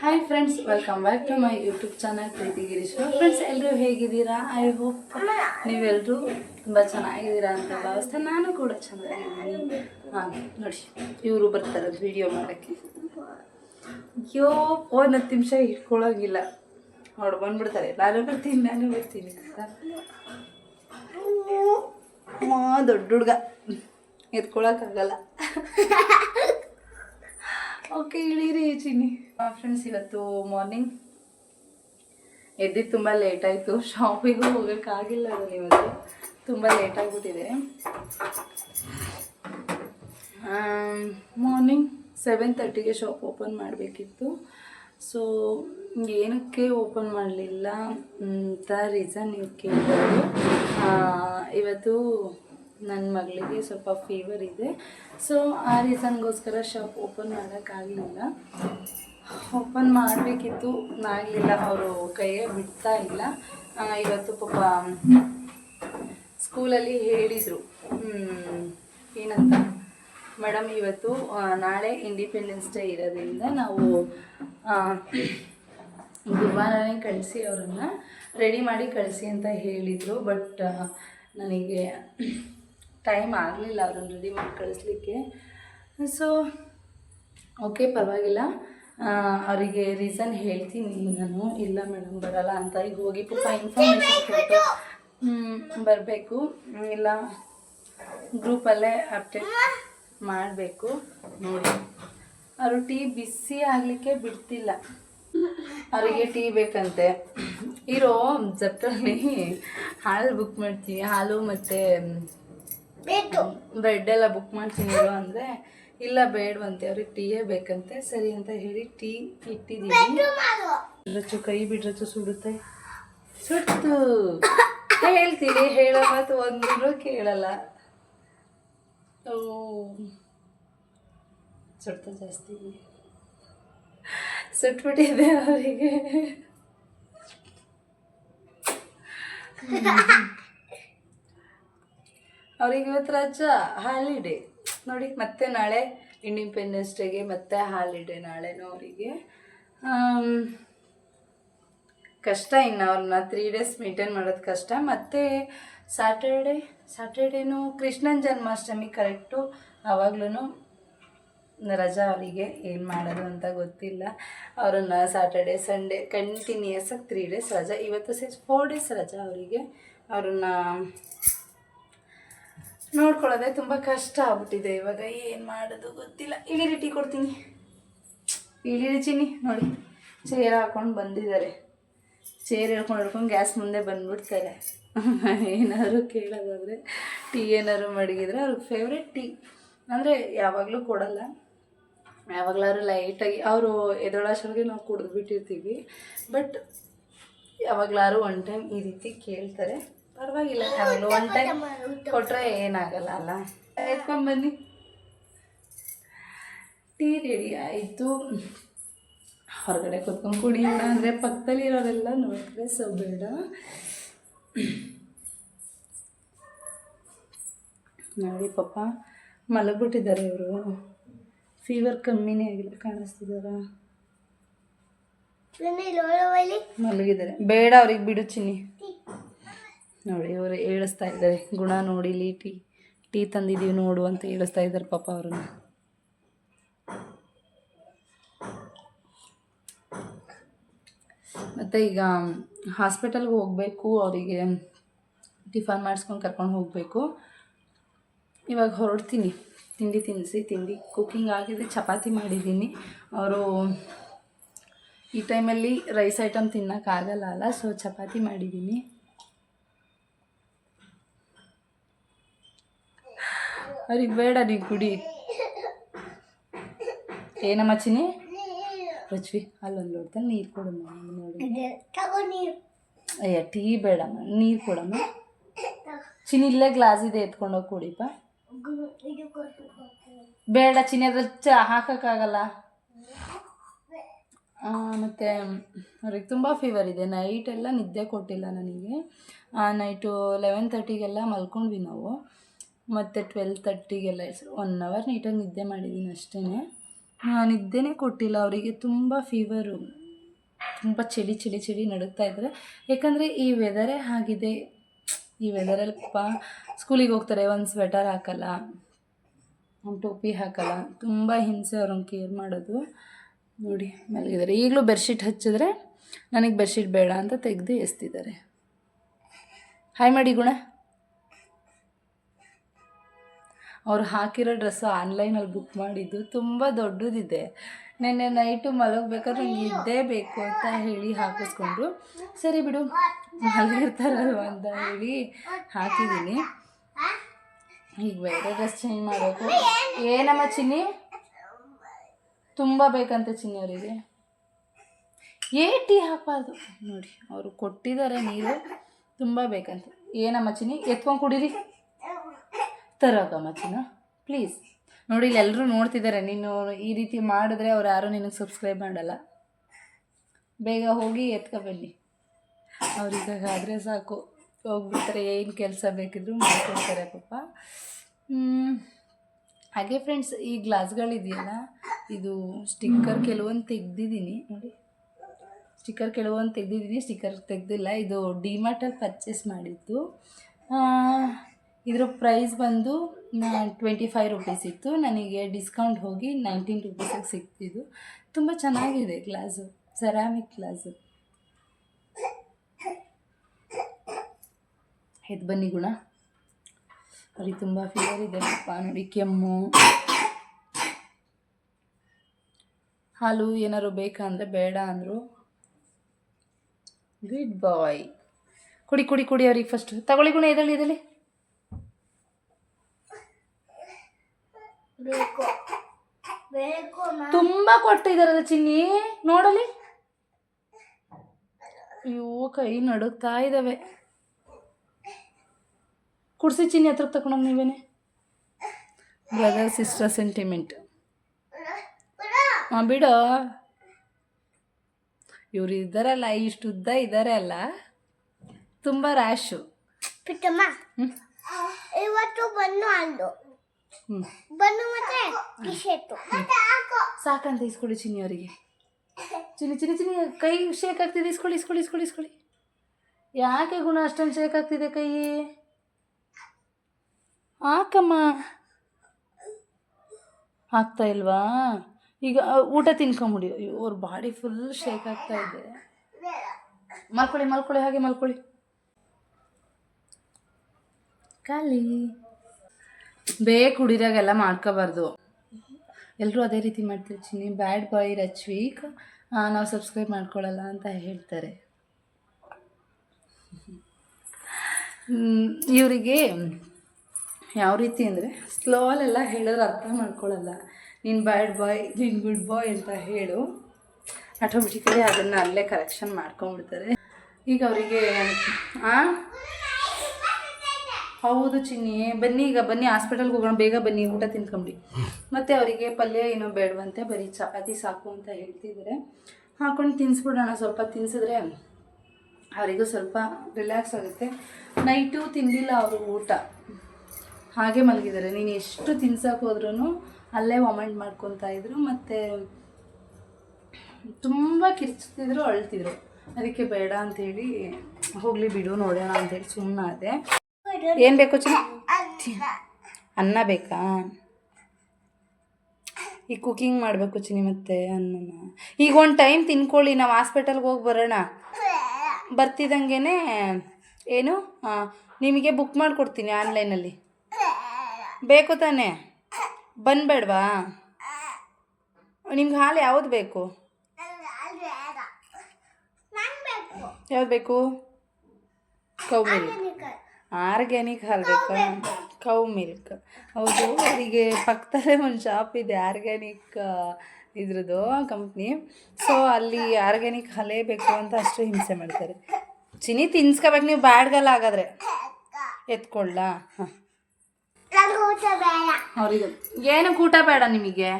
Hi friends welcome back to my YouTube channel Preethi Girish friends ಎಲ್ಲರೂ ಹೇಗಿದ್ದೀರಾ? I hope ನೀವೆಲ್ಲರೂ ತುಂಬ ಚೆನ್ನಾಗಿದ್ದೀರಾ ಅಂತ ಭಾವಿಸ್ತಾ ನಾನು ಕೂಡ ಚೆನ್ನಾಗಿದ್ದೀನಿ. ಹಾಂ ನೋಡಿ, ಇವರು ಬರ್ತಾರೆ ವಿಡಿಯೋ ಮಾಡೋಕ್ಕೆ. ಅಯ್ಯೋ, ಒಂದು ಹತ್ತು ನಿಮಿಷ ಇಟ್ಕೊಳ್ಳೋಂಗಿಲ್ಲ ನೋಡಿ, ಬಂದ್ಬಿಡ್ತಾರೆ. ನಾನು ಬರ್ತೀನಿ ನಾನು ಬರ್ತೀನಿ ಅಂತ. ದೊಡ್ಡ ಹುಡುಗ. ಎತ್ಕೊಳಕ್ಕಾಗಲ್ಲ. ಓಕೆ, ಇಳೀರಿ ಚಿನ್ನಿ. ಫ್ರೆಂಡ್ಸ್ ಇವತ್ತು ಮಾರ್ನಿಂಗ್ ಎದ್ದಿದ್ದು ತುಂಬ ಲೇಟ್ ಆಯಿತು. ಶಾಪಿಗೂ ಹೋಗೋಕ್ಕಾಗಿಲ್ಲ ನಾನು ಇವತ್ತು. ತುಂಬ ಲೇಟ್ ಆಗಿಬಿಟ್ಟಿದೆ. ಮಾರ್ನಿಂಗ್ ಸೆವೆನ್ ತರ್ಟಿಗೆ ಶಾಪ್ ಓಪನ್ ಮಾಡಬೇಕಿತ್ತು. ಸೊ ಏನಕ್ಕೆ ಓಪನ್ ಮಾಡಲಿಲ್ಲ ಅಂತ ರೀಸನ್ ನೀವು ಕೇಳ್ಬೋದು. ಇವತ್ತು ನನ್ನ ಮಗಳಿಗೆ ಸ್ವಲ್ಪ ಫೀವರ್ ಇದೆ. ಸೊ ಆ ರೀಸನ್ಗೋಸ್ಕರ ಶಾಪ್ ಓಪನ್ ಮಾಡೋಕ್ಕಾಗಲಿಲ್ಲ. ಓಪನ್ ಮಾಡಬೇಕಿತ್ತು. ಆಗಲಿಲ್ಲ. ಅವರು ಕೈಯೇ ಬಿಡ್ತಾ ಇಲ್ಲ. ಇವತ್ತು ಪಾಪ ಸ್ಕೂಲಲ್ಲಿ ಹೇಳಿದರು. ಏನಂತ? ಮೇಡಮ್ ಇವತ್ತು ನಾಳೆ ಇಂಡಿಪೆಂಡೆನ್ಸ್ ಡೇ ಇರೋದ್ರಿಂದ ನಾವು ಗುರುವಾರನೇ ಕಳಿಸಿ ಅವರನ್ನು. ರೆಡಿ ಮಾಡಿ ಕಳಿಸಿ ಅಂತ ಹೇಳಿದರು. ಬಟ್ ನನಗೆ ಟೈಮ್ ಆಗಲಿಲ್ಲ ಅವ್ರನ್ನ ರೆಡಿ ಮಾಡಿ ಕಳಿಸ್ಲಿಕ್ಕೆ. ಸೊ ಓಕೆ ಪರವಾಗಿಲ್ಲ. ಅವರಿಗೆ ರೀಸನ್ ಹೇಳ್ತೀನಿ ನಾನು. ಇಲ್ಲ ಮೇಡಮ್ ಬರಲ್ಲ ಅಂತ. ಈಗ ಹೋಗಿ ಪಾಪ ಇನ್ಫಾರ್ಮೇಷನ್ ಕೊಟ್ಟು ಬರಬೇಕು. ಇಲ್ಲ ಗ್ರೂಪಲ್ಲೇ ಅಪ್ಡೇಟ್ ಮಾಡಬೇಕು. ನೋಡಿ. ಅವರು ಟೀ ಬಿಸಿ ಆಗಲಿಕ್ಕೆ ಬಿಡ್ತಿಲ್ಲ. ಅವರಿಗೆ ಟೀ ಬೇಕಂತೆ. ಇರೋ ಜಪ್ಟಲ್ಲಿ ಹಾಲು ಬುಕ್ ಮಾಡ್ತೀನಿ ಹಾಲು ಮತ್ತು ಬ್ರೆಡ್ ಎಲ್ಲ ಬುಕ್ ಮಾಡ್ತೀನಿ ಅಂದ್ರೆ ಇಲ್ಲ ಬೇಡವಂತೆ ಅವ್ರಿಗೆ ಟೀಯೇ ಬೇಕಂತೆ ಸರಿ ಅಂತ ಹೇಳಿ ಟೀ ಇಟ್ಟಿದ್ದೀನಿ ಕೈ ಬಿಡ್ರಚ್ಚು ಸುಡುತ್ತೆ. ಸುಟ್ಟು ಹೇಳ್ತೀನಿ ಹೇಳೋ ಮಾತು ಒಂದ್ರು ಕೇಳಲ್ಲ. ಓ. ಸುಡ್ತ ಜಾಸ್ತಿ. ಸುಟ್ಬಿಟ್ಟಿದೆ ಅವರಿಗೆ. ಅವ್ರಿಗೆ ಇವತ್ತು ರಜಾ ಹಾಲಿಡೇ ನೋಡಿ, ಮತ್ತೆ ನಾಳೆ ಇಂಡಿಪೆಂಡೆನ್ಸ್ ಡೇಗೆ ಮತ್ತೆ ಹಾಲಿಡೇ ನಾಳೆನೂ ಅವರಿಗೆ. ಕಷ್ಟ ಇನ್ನು ಅವ್ರನ್ನ ತ್ರೀ ಡೇಸ್ ಮೇಂಟೈನ್ ಮಾಡೋದು ಕಷ್ಟ. ಮತ್ತು ಸ್ಯಾಟರ್ಡೇ ಸ್ಯಾಟರ್ಡೇನು ಕೃಷ್ಣನ ಜನ್ಮಾಷ್ಟಮಿ ಕರೆಕ್ಟು ಆವಾಗ್ಲೂ ರಜಾ ಅವರಿಗೆ ಏನು ಮಾಡೋದು ಅಂತ ಗೊತ್ತಿಲ್ಲ. ಅವರನ್ನು ಸ್ಯಾಟರ್ಡೆ ಸಂಡೇ ಕಂಟಿನ್ಯೂಸ್ ಆಗಿ ತ್ರೀ ಡೇಸ್ ರಜಾ. ಇವತ್ತು ಸಿಕ್ಸ್ ಫೋರ್ ಡೇಸ್ ರಜಾ ಅವರಿಗೆ. ಅವ್ರನ್ನ ನೋಡ್ಕೊಳ್ಳೋದೇ ತುಂಬ ಕಷ್ಟ ಆಗ್ಬಿಟ್ಟಿದೆ. ಇವಾಗ ಏನು ಮಾಡೋದು ಗೊತ್ತಿಲ್ಲ. ಇಳಿರಿ ಟೀ ಕೊಡ್ತೀನಿ. ಇಳಿರಿ ಚೀನಿ ನೋಡಿ. ಚೇರ್ ಹಾಕೊಂಡು ಬಂದಿದ್ದಾರೆ. ಚೇರ್ ಹೇಳ್ಕೊಂಡು ಹಿಡ್ಕೊಂಡು ಗ್ಯಾಸ್ ಮುಂದೆ ಬಂದ್ಬಿಡ್ತಾರೆ. ಏನಾದ್ರು ಕೇಳೋದಾದರೆ ಟೀ ಏನಾದ್ರು ಮಡಗಿದ್ರೆ ಅವ್ರಿಗೆ ಫೇವ್ರೆಟ್ ಟೀ. ಅಂದರೆ ಯಾವಾಗಲೂ ಕೊಡಲ್ಲ. ಯಾವಾಗಲಾದ್ರು ಲೈಟಾಗಿ ಅವರು ಎದೊಳೋಷ್ಟೊಳಗೆ ನಾವು ಕುಡಿದ್ಬಿಟ್ಟಿರ್ತೀವಿ. ಬಟ್ ಯಾವಾಗಲಾದ್ರು ಒನ್ ಟೈಮ್ ಈ ರೀತಿ ಕೇಳ್ತಾರೆ. ಪರವಾಗಿಲ್ಲ ಯಾವಾಗಲೂ ಒನ್ ಟೈಮ್ ಕೊಟ್ಟರೆ ಏನಾಗಲ್ಲ ಅಲ್ಲ? ಎತ್ಕೊಂಡು ಬನ್ನಿ. ಟೀ ರೆಡಿ ಆಯಿತು. ಹೊರಗಡೆ ಕೂತ್ಕೊಂಡು ಕುಡಿಯೋಣ ಅಂದರೆ ಪಕ್ಕದಲ್ಲಿ ಇರೋರೆಲ್ಲ ನೋಡಿದ್ರೆ ಸೊ ಬೇಡ. ನೋಡಿ ಪಾಪ ಮಲಗ್ಬಿಟ್ಟಿದ್ದಾರೆ ಇವರು. ಫೀವರ್ ಕಮ್ಮಿನೇ ಆಗಿಲ್ಲ ಕಾಣಿಸ್ತಿದಾರ? ಮಲಗಿದ್ದಾರೆ. ಬೇಡ ಅವ್ರಿಗೆ ಬಿಡು ಚಿನ್ನಿ. ನೋಡಿ ಇವರು ಹೇಳಿಸ್ತಾ ಇದ್ದಾರೆ. ಗುಣ ನೋಡಿಲಿ ಟೀ ಟೀ ತಂದಿದ್ದೀವಿ ನೋಡು ಅಂತ ಹೇಳಿಸ್ತಾ ಇದ್ದಾರೆ ಪಾಪ ಅವ್ರನ್ನ. ಮತ್ತು ಈಗ ಹಾಸ್ಪಿಟಲ್ಗೆ ಹೋಗಬೇಕು, ಅವರಿಗೆ ಟಿಫನ್ ಮಾಡಿಸ್ಕೊಂಡು ಕರ್ಕೊಂಡು ಹೋಗಬೇಕು. ಇವಾಗ ಹೊರಡ್ತೀನಿ. ತಿಂಡಿ ತಿನ್ನಿಸಿ, ತಿಂಡಿ ಕುಕ್ಕಿಂಗ್ ಆಗಿದೆ, ಚಪಾತಿ ಮಾಡಿದ್ದೀನಿ. ಅವರು ಈ ಟೈಮಲ್ಲಿ ರೈಸ್ ಐಟಮ್ ತಿನ್ನೋಕ್ಕಾಗಲ್ಲ ಅಲ್ಲ ಸೊ ಚಪಾತಿ ಮಾಡಿದ್ದೀನಿ. ಅವ್ರಿಗೆ ಬೇಡ ನೀ ಕುಡಿ. ಏನಮ್ಮ ಚಿನಿ ರಚ್ವಿ ಅಲ್ಲೊಂದು ನೋಡ್ತಾನೆ ನೀರು ಕೊಡಮ್ಮ ನೋಡಿ. ಅಯ್ಯ ಟೀ ಬೇಡಮ್ಮ ನೀರು ಕೊಡಮ್ಮ. ಚಿನಿ ಇಲ್ಲೇ ಗ್ಲಾಸ್ ಇದೆ ಎತ್ಕೊಂಡೋಗಿ ಕುಡಿಪ ಬೇಡ ಚಿನಿ ಅದ್ರಲ್ಲಿ ಚ ಹಾಕೋಕ್ಕಾಗಲ್ಲ. ಮತ್ತು ಅವ್ರಿಗೆ ತುಂಬ ಫೀವರ್ ಇದೆ. ನೈಟೆಲ್ಲ ನಿದ್ದೆ ಕೊಟ್ಟಿಲ್ಲ ನನಗೆ. ನೈಟು ಲೆವೆನ್ ತರ್ಟಿಗೆಲ್ಲ ಮಲ್ಕೊಂಡ್ವಿ ನಾವು. ಮತ್ತು ಟ್ವೆಲ್ ತರ್ಟಿಗೆಲ್ಲ ಒನ್ ಅವರ್ ನೀಟಾಗಿ ನಿದ್ದೆ ಮಾಡಿದ್ದೀನಿ ಅಷ್ಟೇ ನಿದ್ದೆನೇ ಕೊಟ್ಟಿಲ್ಲ ಅವರಿಗೆ. ತುಂಬ ಫೀವರು ತುಂಬ ಚಳಿ ಚಳಿ ಚಳಿ ನಡುಗ್ತಾ ಇದ್ದಾರೆ ಯಾಕಂದರೆ ಈ ವೆದರೇ ಆಗಿದೆ ಈ ವೆದರಲ್ಲಿ ಪಾಪ ಸ್ಕೂಲಿಗೆ ಹೋಗ್ತಾರೆ. ಒಂದು ಸ್ವೆಟರ್ ಹಾಕಲ್ಲ, ಒಂದು ಟೋಪಿ ಹಾಕಲ್ಲ. ತುಂಬ ಹಿಂಸೆ ಅವ್ರನ್ನ ಕೇರ್ ಮಾಡೋದು. ನೋಡಿ, ಮಲಗಿದ್ದಾರೆ. ಈಗಲೂ ಬೆಡ್ಶೀಟ್ ಹಚ್ಚಿದ್ರೆ ನನಗೆ ಬೆಡ್ಶೀಟ್ ಬೇಡ ಅಂತ ತೆಗೆದು ಎಸ್ತಿದ್ದಾರೆ. ಹಾಯ್ ಮಾಡಿ ಗುಣ ಅವ್ರು ಹಾಕಿರೋ ಡ್ರೆಸ್ಸು ಆನ್ಲೈನಲ್ಲಿ ಬುಕ್ ಮಾಡಿದ್ದು ತುಂಬ ದೊಡ್ಡದಿದೆ. ನೆನ್ನೆ ನೈಟು ಮಲಗಬೇಕಾದ್ರೆ ನಂಗೆ ಇದ್ದೇ ಬೇಕು ಅಂತ ಹೇಳಿ ಹಾಕಿಸ್ಕೊಂಡ್ರು. ಸರಿ ಬಿಡು, ಮಲಗಿರ್ತಾರಲ್ವ ಅಂತ ಹೇಳಿ ಹಾಕಿದ್ದೀನಿ. ಈಗ ಬೇರೆ ಡ್ರೆಸ್ ಚೇಂಜ್ ಮಾಡಬೇಕು. ಏನಮ್ಮ ಚಿನ್ನಿ? ತುಂಬ ಬೇಕಂತ ಚಿನ್ನಿ ಅವರಿಗೆ. ಏ, ಟೀ ಹಾಕಬಾರ್ದು ನೋಡಿ, ಅವರು ಕೊಟ್ಟಿದ್ದಾರೆ ನೀರು. ತುಂಬ ಬೇಕಂತ. ಏನಮ್ಮ ಚಿನ್ನಿ, ಎತ್ಕೊಂಡು ಕುಡೀರಿ. ತರೋಗಮ್ಮ ಚಿನ್ನ ಪ್ಲೀಸ್ ನೋಡಿ, ಇಲ್ಲಿ ಎಲ್ಲರೂ ನೋಡ್ತಿದ್ದಾರೆ. ನೀನು ಈ ರೀತಿ ಮಾಡಿದ್ರೆ ಅವ್ರು ಯಾರೂ ನಿನಗೆ ಸಬ್ಸ್ಕ್ರೈಬ್ ಮಾಡಲ್ಲ. ಬೇಗ ಹೋಗಿ ಎತ್ಕೊಬನ್ನಿ. ಅವ್ರಿಗೆ ಆದರೆ ಸಾಕು. ಹೋಗ್ಬಿಡ್ತಾರೆ ಏನು ಕೆಲಸ ಬೇಕಿದ್ರು ಮಾಡ್ಕೊಡ್ತಾರೆ ಪಾಪ. ಹಾಗೆ ಫ್ರೆಂಡ್ಸ್ ಈ ಗ್ಲಾಸ್ಗಳಿದೆಯಲ್ಲ, ಇದು ಸ್ಟಿಕ್ಕರ್ ಕೆಲವೊಂದು ತೆಗ್ದಿದ್ದೀನಿ. ನೋಡಿ. ಸ್ಟಿಕ್ಕರ್ ಕೆಲವೊಂದು ತೆಗ್ದಿದ್ದೀನಿ ಸ್ಟಿಕ್ಕರ್ ತೆಗ್ದಿಲ್ಲ. ಇದು ಡಿಮಾರ್ಟಲ್ಲಿ ಪರ್ಚೇಸ್ ಮಾಡಿದ್ದು. ಇದ್ರ ಪ್ರೈಸ್ ಬಂದು ಟ್ವೆಂಟಿ ಫೈವ್ ರುಪೀಸ್ ಇತ್ತು. ನನಗೆ ಡಿಸ್ಕೌಂಟ್ ಹೋಗಿ ನೈನ್ಟೀನ್ ರುಪೀಸಿಗೆ ಸಿಕ್ತಿದ್ದು ತುಂಬ ಚೆನ್ನಾಗಿದೆ ಗ್ಲಾಸು ಸೆರಾಮಿಕ್ ಗ್ಲಾಸು ಎದ್ದು ಬನ್ನಿ ಗುಣ. ಅವ್ರಿಗೆ ತುಂಬ ಫೀವರ್ ಇದೆ ಅಪ್ಪ. ನೋಡಿ ಕೆಮ್ಮು. ಹಾಲು ಏನಾದ್ರು ಬೇಕಾ ಅಂದರೆ ಬೇಡ ಅಂದರು. ಗುಡ್ ಬಾಯ್ ಕುಡಿ ಕುಡಿ ಕುಡಿ ಅವ್ರಿಗೆ ಫಸ್ಟ್ ತಗೊಳ್ಳಿ ಗುಣ ಇದರಲ್ಲಿ ಎದಳಿ ಬೇಕು. ಬೇಕು ತುಂಬ ಕೊಟ್ಟಿದ್ದಾರಲ್ಲ ಚಿನ್ನಿ ನೋಡಲಿ. ಅಯ್ಯೋ ಕೈ ನಡುಗ್ತಾ ಇದ್ದಾವೆ ಕುಡ್ಸಿ ಚಿನ್ನಿ ಹತ್ರ ತಗೊಂಡೋಗಿ ನೀವೇನೆ. ಬ್ರದರ್ ಸಿಸ್ಟರ್ ಸೆಂಟಿಮೆಂಟ್ ಹಾಂ ಬಿಡು. ಇವ್ರು ಇದ್ದಾರಲ್ಲ ಇಷ್ಟು ಉದ್ದ ಇದ್ದಾರೆ ಅಲ್ಲ ತುಂಬ ರ್ಯಾಶು ಇವತ್ತು ಬನ್ನು ಅಂದು. ಸಾಕಂತ ಇಸ್ಕೊಳ್ಳಿ ಚಿನ್ನಿ ಅವರಿಗೆ ಚಿನ್ನಿ ಚಿನ್ನಿ ಚಿನ್ನಿ ಕೈ ಶೇಕ್ ಆಗ್ತಿದೆ ಇಸ್ಕೊಳ್ಳಿ ಇಸ್ಕೊಳ್ಳಿ ಇಸ್ಕೊಳ್ಳಿ ಇಸ್ಕೊಳ್ಳಿ. ಯಾಕೆ ಗುಣ ಅಷ್ಟೊಂದು ಶೇಕ್ ಆಗ್ತಿದೆ ಕೈ? ಹಾಕಮ್ಮ ಆಗ್ತಾ ಇಲ್ವಾ? ಈಗ ಊಟ ತಿನ್ಕೊಂಬಿಡಿ. ಅಯ್ಯೋ ಅವ್ರ ಬಾಡಿ ಫುಲ್ ಶೇಕ್ ಆಗ್ತಾ ಇದೆ. ಮಲ್ಕೊಳ್ಳಿ ಮಲ್ಕೊಳ್ಳಿ ಹಾಗೆ ಮಲ್ಕೊಳ್ಳಿ. ಖಾಲಿ. ಬೇಗ ಕುಡಿದಾಗೆಲ್ಲ ಮಾಡ್ಕೋಬಾರ್ದು. ಎಲ್ಲರೂ ಅದೇ ರೀತಿ ಮಾಡ್ತಿರ್ತೀನಿ ಬ್ಯಾಡ್ ಬಾಯ್ ರಚ್ ವೀಕ್ ನಾವು ಸಬ್ಸ್ಕ್ರೈಬ್ ಮಾಡ್ಕೊಳ್ಳಲ್ಲ ಅಂತ ಹೇಳ್ತಾರೆ. ಇವರಿಗೆ ಯಾವ ರೀತಿ ಅಂದರೆ ಸ್ಲೋಲೆಲ್ಲ ಹೇಳಿದ್ರೆ ಅರ್ಥ ಮಾಡ್ಕೊಳ್ಳಲ್ಲ ನೀನು ಬ್ಯಾಡ್ ಬಾಯ್ ನೀನು ಗುಡ್ ಬಾಯ್ ಅಂತ ಹೇಳು. ಆಟೋಮೆಟಿಕಲಿ ಅದನ್ನು ಅಲ್ಲೇ ಕರೆಕ್ಷನ್ ಮಾಡ್ಕೊಂಡ್ಬಿಡ್ತಾರೆ. ಈಗ ಅವರಿಗೆ, ಆ ಹೌದು ಚಿನ್ನಿ, ಬನ್ನಿ ಈಗ, ಬನ್ನಿ ಹಾಸ್ಪಿಟಲ್ಗೆ ಹೋಗೋಣ, ಬೇಗ ಬನ್ನಿ, ಊಟ ತಿನ್ಕೊಂಬಿಡಿ ಮತ್ತು ಅವರಿಗೆ ಪಲ್ಯ ಏನೋ ಬೇಡವಂತೆ, ಬರೀ ಚಪಾತಿ ಸಾಕು ಅಂತ ಹೇಳ್ತಿದ್ದಾರೆ ಹಾಕೊಂಡು ತಿನ್ನಿಸ್ಬಿಡೋಣ ಸ್ವಲ್ಪ ತಿನ್ಸಿದ್ರೆ ಅವರಿಗೂ ಸ್ವಲ್ಪ ರಿಲ್ಯಾಕ್ಸ್ ಆಗುತ್ತೆ. ನೈಟು ತಿಂದಿಲ್ಲ ಅವರು ಊಟ. ಹಾಗೆ ಮಲಗಿದ್ದಾರೆ. ನೀನು ಎಷ್ಟು ತಿನ್ಸಕ್ಕೆ ಹೋದ್ರೂ ಅಲ್ಲೇ ವಾಮೆಂಟ್ ಮಾಡ್ಕೊತಾ ಇದ್ರು, ಮತ್ತು ತುಂಬ ಕಿರ್ಚ್ತಿದ್ರು, ಅಳ್ತಿದ್ರು. ಅದಕ್ಕೆ ಬೇಡ ಅಂಥೇಳಿ ಹೋಗಲಿ ಬಿಡು, ನೋಡೋಣ ಅಂತೇಳಿ ಸುಮ್ಮನಾದೆ ಏನು ಬೇಕು ಚಿನ್ನ ಅನ್ನ. ಬೇಕಾ? ಈ ಕುಕಿಂಗ್ ಮಾಡಬೇಕು ಚಿನ್ನಿ ಮತ್ತೆ ಅನ್ನನ. ಈಗ ಒಂದು ಟೈಮ್ ತಿನ್ಕೊಳ್ಳಿ ನಾವು ಹಾಸ್ಪಿಟಲ್ಗೆ ಹೋಗಿ ಬರೋಣ. ಬರ್ತಿದ್ದಂಗೆ ಏನು ನಿಮಗೆ ಬುಕ್ ಮಾಡಿಕೊಡ್ತೀನಿ ಆನ್ಲೈನಲ್ಲಿ ಬೇಕು ತಾನೇ? ಬಂದ್ಬೇಡ್ವಾ? ನಿಮ್ಗೆ ಹಾಲು ಯಾವ್ದು ಬೇಕು? ಯಾವ್ದು ಬೇಕು? ಕೌ ಮಿಲ್ಕ್ ಆರ್ಗ್ಯಾನಿಕ್ ಹಾಲು ಕೌ ಮಿಲ್ಕ್. ಹೌದು, ಅವರಿಗೆ ಪಕ್ಕದಲ್ಲೇ ಒಂದು ಶಾಪ್ ಇದೆ ಆರ್ಗ್ಯಾನಿಕ್ ಇದ್ರದ್ದು ಕಂಪ್ನಿ ಸೊ ಅಲ್ಲಿ ಆರ್ಗ್ಯಾನಿಕ್ ಹಾಲೇ ಬೇಕು ಅಂತ ಅಷ್ಟು ಹಿಂಸೆ ಮಾಡ್ತಾರೆ. ಚಿನಿ ತಿನ್ಸ್ಕೋಬೇಕು, ನೀವು ಬ್ಯಾಡ್ಗಲ್ಲ ಹಾಗಾದ್ರೆ. ಎತ್ಕೊಳ್ಳಾ ಹಾಂ. ಅವ್ರಿಗೆ ಏನು ಊಟ ಬೇಡ ನಿಮಗೆ?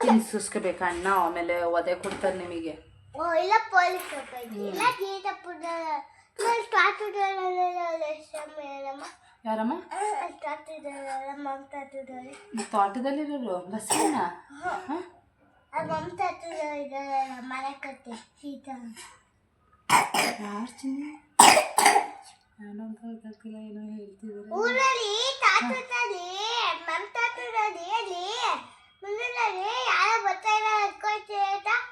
ತಿನ್ಸಿಸ್ಕೋಬೇಕು ಅಣ್ಣ ಆಮೇಲೆ ಒದೆ ಕೊಡ್ತಾರೆ ನಿಮಗೆ. ಓ ಇಲ್ಲ ಪೊಲೀಸ್ ಇಲ್ಲ ಗೀತ ಪುದ ಯಾರಮ್ಮ ತೋಟದಲ್ಲಿರೋರು ಬಸ್ಸಿನ ಹಾಂ ಮನೆ ಕಟ್ಟೆ ಸೀತಾ ಯಾರು ಚಿನ್ನಿ ನಾನಂತ ಗೊತ್ತಿಲ್ಲ ಏನೋ ಹೇಳ್ತಿದ್ದಾರೆ ಊರಲ್ಲಿ ತಾತದಲ್ಲಿ ಮಮ್ ತಾತದಲ್ಲಿ ಅಲ್ಲಿ ಮುಂದಿನಲ್ಲಿ ಯಾರೋ ಬರ್ತಾ ಇಲ್ಲ ಅನ್ಕೊಳ್ತೀವಿ ಅಂತ ಅವಾಗ ಕದ್ದಿರಲ್ಲ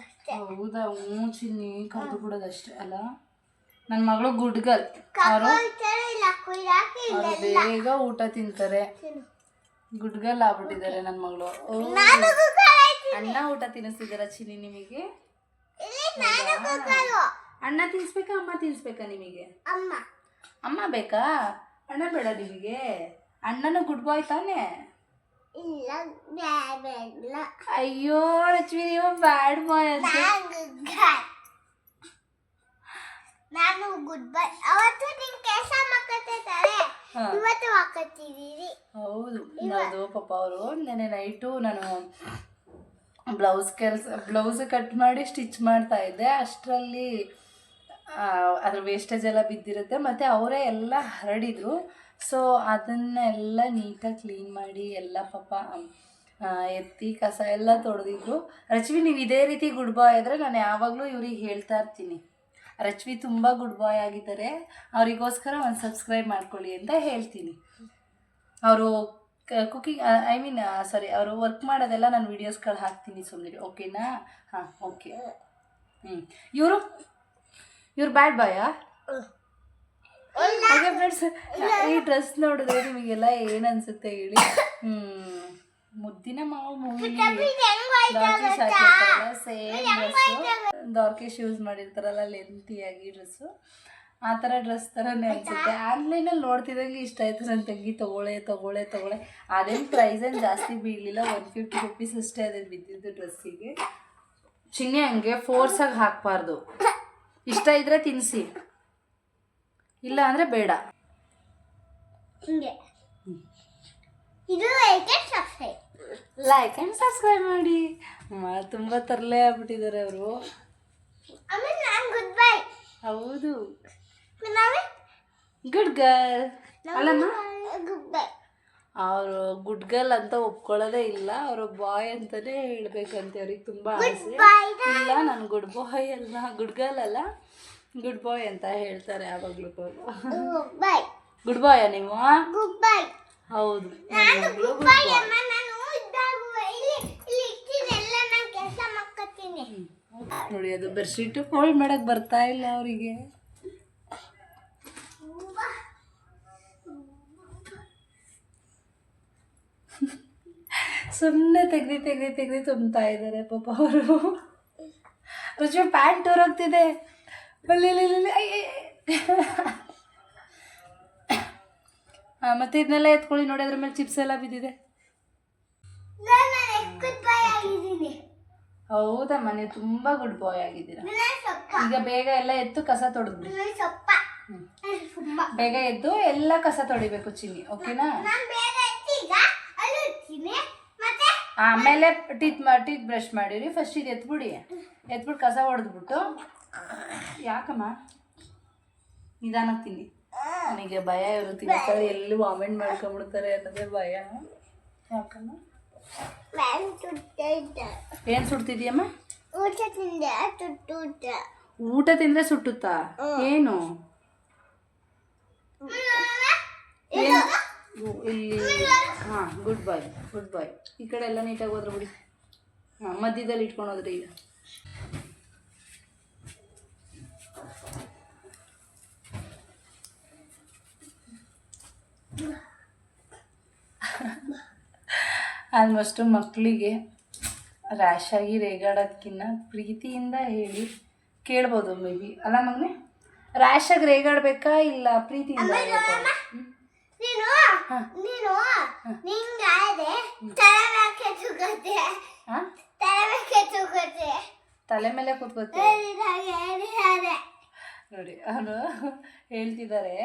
ಅಷ್ಟೇ ಹೌದಾ? ಹ್ಞೂ ಚಿನ್ನಿ ಕರೆದು ಬಿಡೋದಷ್ಟೇ ಅಲ್ಲ? ನನ್ನ ಮಗಳು ಗುಡ್ ಗರ್ಲ್ ಅವರು ಬೇಗ ಊಟ ತಿಂತಾರೆ. ಗುಡ್ಗಲ್ ಗುಡ್ ಗರ್ಲ್ ಆಗ್ಬಿಟ್ಟಿದ್ದಾರೆ ನನ್ನ ಮಗಳು ಅಣ್ಣ ಊಟ ತಿನ್ನಿಸ್ತಿದ್ದಾರ ಚಿನ್ನಿ ನಿಮಗೆ. ಅಣ್ಣ ತಿನ್ಸ್ಬೇಕಾ ಅಮ್ಮ ತಿನ್ಸ್ಬೇಕಾ ನಿಮಗೆ? ಅಮ್ಮ. ಅಮ್ಮ ಬೇಕಾ? ಅಣ್ಣ ಬೇಡ ನಿಮಗೆ. ಅಣ್ಣನ ಗುಡ್ ಬಾಯ್ ತಾನೇ ಇಲ್ಲ ಅಯ್ಯೋ ಲಕ್ಷ್ಮಿ ನೀವು ಬ್ಯಾಡ್ ಬಾಯ್ ಅಂತ. ನಾನು ಗುಡ್ ನಾನು ಗುಡ್ ಬೈ ಅವತ್ತು ನಿನ್ ಕೆಲಸ ಮಾಡ್ಕೊತಿದ್ದಾರೆ. ಇವತ್ತು ಹಾಕತ್ತಿದ್ದೀರಿ ಹೌದು ಅದು ಪಾಪ ಅವರು. ನೆನೆ ನೈಟು ನಾನು ಬ್ಲೌಸ್ ಕೆಲಸ ಬ್ಲೌಸ್ ಕಟ್ ಮಾಡಿ ಸ್ಟಿಚ್ ಮಾಡ್ತಾ ಇದ್ದೆ. ಅಷ್ಟರಲ್ಲಿ ಅದ್ರ ವೇಸ್ಟೇಜ್ ಎಲ್ಲ ಬಿದ್ದಿರುತ್ತೆ. ಮತ್ತು ಅವರೇ ಎಲ್ಲ ಹರಡಿದ್ರು. ಸೊ ಅದನ್ನೆಲ್ಲ ನೀಟಾಗಿ ಕ್ಲೀನ್ ಮಾಡಿ ಎಲ್ಲ ಪಾಪ ಎತ್ತಿ ಕಸ ಎಲ್ಲ ತೊಡೆದಿದ್ರು. ರಚ್ವಿ, ನೀವು ಇದೇ ರೀತಿ ಗುಡ್ ಬಾಯ್ ಆದರೆ ನಾನು ಯಾವಾಗಲೂ ಇವ್ರಿಗೆ ಹೇಳ್ತಾ ಇರ್ತೀನಿ. ರಚ್ವಿ ತುಂಬ ಗುಡ್ ಬಾಯ್ ಆಗಿದ್ದಾರೆ. ಅವರಿಗೋಸ್ಕರ ಒಂದು ಸಬ್ಸ್ಕ್ರೈಬ್ ಮಾಡ್ಕೊಳ್ಳಿ ಅಂತ ಹೇಳ್ತೀನಿ. ಅವರು ಕುಕಿಂಗ್ ಐ ಮೀನ್ ಸಾರಿ ಅವರು ವರ್ಕ್ ಮಾಡೋದೆಲ್ಲ ನಾನು ವೀಡಿಯೋಸ್ಗಳು ಹಾಕ್ತೀನಿ ಸುಮ್ಮನೆ ಓಕೆನಾ ಹಾಂ ಓಕೆ ಹ್ಞೂ ಇವರು? ಇವ್ರು ಬ್ಯಾಡ್ ಬಾಯಾ ಫ್ರೆಂಡ್ಸ್ ಈ ಡ್ರೆಸ್ ನೋಡಿದ್ರೆ ನಿಮಗೆಲ್ಲ ಏನು ಅನ್ಸುತ್ತೆ ಹೇಳಿ? ಹ್ಮ್. ಮುದ್ದಿನ ಮಾವು ಮೂವಿ ಸೇಮ್ ಯೂಸ್ ಮಾಡಿರ್ತಾರಲ್ಲ ಲೆಂತಿಯಾಗಿ ಡ್ರೆಸ್ಸು ಆ ಥರ ಡ್ರೆಸ್ ಥರನೇ ಅನಿಸುತ್ತೆ. ಆನ್ಲೈನಲ್ಲಿ ನೋಡ್ತಿದ್ದಂಗೆ ಇಷ್ಟ ಆಯಿತು ನನ್ನ ತಂಗಿ. ತೊಗೊಳೆ ತೊಗೊಳೆ ತೊಗೊಳೆ. ಅದೇನು ಪ್ರೈಸ್ ಏನು ಜಾಸ್ತಿ ಬೀಳಲಿಲ್ಲ. ಒನ್ ಫಿಫ್ಟಿ ರುಪೀಸ್ ಅಷ್ಟೇ ಅದೇ ಬಿದ್ದಿದ್ದು ಡ್ರೆಸ್ಸಿಗೆ ಚಿನ್ನೆ ಹಂಗೆ ಫೋರ್ಸಾಗಿ ಹಾಕಬಾರ್ದು. ಇಷ್ಟ ಇದ್ದರೆ ತಿನ್ನಿಸಿ ಇಲ್ಲ ಅಂದರೆ ಬೇಡ. ಹಿಂಗೆ. ಇದು ಏಕೆ ಸಬ್ಸ್ಕ್ರೈಬ್ ಲೈಕ್ ಆ್ಯಂಡ್ ಸಬ್ಸ್ಕ್ರೈಬ್ ಮಾಡಿ. ತುಂಬ ತರಲೆ ಆಗ್ಬಿಟ್ಟಿದ್ದಾರೆ ಅವರು. ಆಮೇಲೆ ನಾನು ಗುಡ್ ಬೈ ಹೌದು. ನಾವೇ? ಗುಡ್ ಗರ್ಲ್ ಅಲ್ಲಮ್ಮ? ಗುಡ್ ಬೈ ಅವರು ಗುಡ್ ಗರ್ಲ್ ಅಂತ ಒಪ್ಕೊಳ್ಳೋದೇ ಇಲ್ಲ. ಅವರು ಬಾಯ್ ಅಂತಾನೆ ಹೇಳ್ಬೇಕಂತೆ ಅವ್ರಿಗೆ ತುಂಬ ಆಸೆ. ಇಲ್ಲ ನಾನು ಗುಡ್ ಬಾಯ್ ಅಲ್ಲ. ಗುಡ್ ಗರ್ಲ್ ಅಲ್ಲ. ಗುಡ್ ಬಾಯ್ ಅಂತ ಹೇಳ್ತಾರೆ ಯಾವಾಗಲೂ ಬಾಯ್ ಬೈ ಗುಡ್ ಬಾಯ ನೀವು ಗುಡ್ ಬೈ ಹೌದು. ನಾನು ಗುಡ್ ಬೈ ಅಮ್ಮ. ನಾನು ಇದ್ದಾಗ ಇಲ್ಲಿ ಇಲ್ಲಿ ಇಟ್ಟಿದ್ದೆಲ್ಲ ನಾನು ಕೆಲಸ ಮಾಡ್ಕೊತೀನಿ. ನೋಡಿ ಅದು ಬೆಡ್ಶೀಟು ಫೋಲ್ಡ್ ಮಾಡಕ್ ಬರ್ತಾ ಇಲ್ಲ ಅವರಿಗೆ. ಸುಮ್ಮನೆ ತೆಗ್ದು ತೆಗ್ದು ತೆಗ್ದು ತುಂಬ್ತಾ ಇದ್ದಾರೆ ಪಾಪ ಅವರು. ರುಚಿ ಪ್ಯಾಂಟ್ ಹೋಗ್ತಿದೆ. ಅಲ್ಲಿ ಮತ್ತೆ ಇದನ್ನೆಲ್ಲ ಎತ್ಕೊಳ್ಳಿ ನೋಡಿ ಅದ್ರ ಮೇಲೆ ಚಿಪ್ಸ್ ಎಲ್ಲ ಬಿದ್ದಿದೆ. ಹೌದಮ್ಮ ನೀವು ತುಂಬಾ ಗುಡ್ ಬಾಯ್ ಆಗಿದ್ದೀರಾ. ಈಗ ಬೇಗ ಎಲ್ಲ ಎತ್ತು ಕಸ ನಾನು ಬೇಗ ಎದ್ದು ಎಲ್ಲ ಕಸ ತೊಡಿಬೇಕು ಚಿನ್ನಿ ಓಕೆನಾ ಆಮೇಲೆ ಟೀತ್ ಟೀತ್ ಬ್ರಷ್ ಮಾಡಿರಿ. ಫಸ್ಟ್ ಇದು ಎತ್ಬಿಡಿ. ಎತ್ಬಿಟ್ಟು ಕಸ ಹೊಡೆದ್ಬಿಟ್ಟು ಯಾಕಮ್ಮ? ನಿಧಾನಕ್ಕೆ ತಿನ್ನಿ. ನನಗೆ ಭಯ ಇರುತ್ತೆ. ತಿನ್ನಿಸ್ತಾರೆ ಎಲ್ಲಿ ವಾಮಿಟ್ ಮಾಡ್ಕೊಂಡ್ಬಿಡ್ತಾರೆ ಅನ್ನೋದೇ ಭಯ. ಇದ್ದೆ ಏನು ಸುಡ್ತಿದ್ಯಮ್ಮ? ಊಟ ತಿಂದೆ ಸುಟ್ಟುತ್ತ ಊಟ ತಿಂದ್ರೆ ಸುಟ್ಟುತ್ತಾ? ಏನು? ಏನು? ಇಲ್ಲಿ. ಹಾಂ ಗುಡ್ ಬಾಯ್ ಗುಡ್ ಬಾಯ್ ಈ ಕಡೆ ಎಲ್ಲ ನೀಟಾಗಿ ಹೋದ್ರೆ ಬಿಡಿ. ಹಾಂ, ಮಧ್ಯದಲ್ಲಿ ಇಟ್ಕೊಂಡು ಹೋದ್ರಿ ಈಗ. ಆಲ್ಮೋಸ್ಟು ಮಕ್ಕಳಿಗೆ ರ್ಯಾಶ್ ಆಗಿ ರೇಗಾಡೋದಕ್ಕಿಂತ ಪ್ರೀತಿಯಿಂದ ಹೇಳಿ ಕೇಳ್ಬೋದು ಮೇ ಬಿ. ಅಲ್ಲ ಮಗನೇ ರ್ಯಾಶ್ ಆಗಿ ರೇಗಾಡ್ಬೇಕಾ ಇಲ್ಲ ಪ್ರೀತಿಯಿಂದ? ನೀನು. ನೀನು ನಿಂಗಾದೆ ತಲೆ ಮೇಲೆ ಕೂತ್ಕೋತಿ. ನೋಡಿ ಅವನು ಹೇಳ್ತಿದ್ದಾರೆ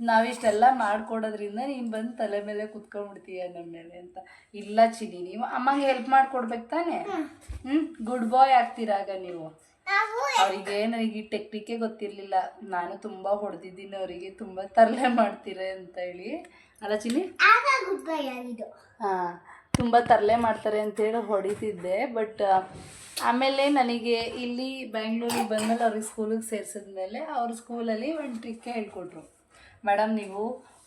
ನಾವಿಷ್ಟೆಲ್ಲ ಮಾಡ್ಕೊಡೋದ್ರಿಂದ ನೀನು ಬಂದು ತಲೆ ಮೇಲೆ ಕುತ್ಕೊಂಡ್ಬಿಡ್ತೀಯ ನಮ್ಮ ಮೇಲೆ ಅಂತ. ಇಲ್ಲ ಚಿನಿ ನೀವು ಅಮ್ಮಂಗೆ ಹೆಲ್ಪ್ ಮಾಡ್ಕೊಡ್ಬೇಕು ತಾನೆ? ಹ್ಞೂ ಗುಡ್ ಬಾಯ್ ಆಗ್ತೀರಾಗ ನೀವು? ಅವರಿಗೆ ನನಗೆ ಈ ಟೆಕ್ನಿಕೇ ಗೊತ್ತಿರಲಿಲ್ಲ. ನಾನು ತುಂಬ ಹೊಡೆದಿದ್ದೀನಿ ಅವರಿಗೆ ತುಂಬ ತರಲೆ ಮಾಡ್ತೀರ ಅಂತ ಹೇಳಿ. ಅಲ್ಲ ಚಿನಿ ಹಾಂ ತುಂಬ ತರಲೆ ಮಾಡ್ತಾರೆ ಅಂತೇಳಿ ಹೊಡಿತಿದ್ದೆ. ಬಟ್ ಆಮೇಲೆ ನನಗೆ ಇಲ್ಲಿ ಬೆಂಗಳೂರಿಗೆ ಬಂದಮೇಲೆ ಅವ್ರಿಗೆ ಸ್ಕೂಲಿಗೆ ಸೇರಿಸಿದ್ಮೇಲೆ ಅವ್ರ ಸ್ಕೂಲಲ್ಲಿ ಒಂದು ಟ್ರಿಕ್ ಹೇಳ್ಕೊಟ್ರು. ಮೇಡಮ್, ನೀವು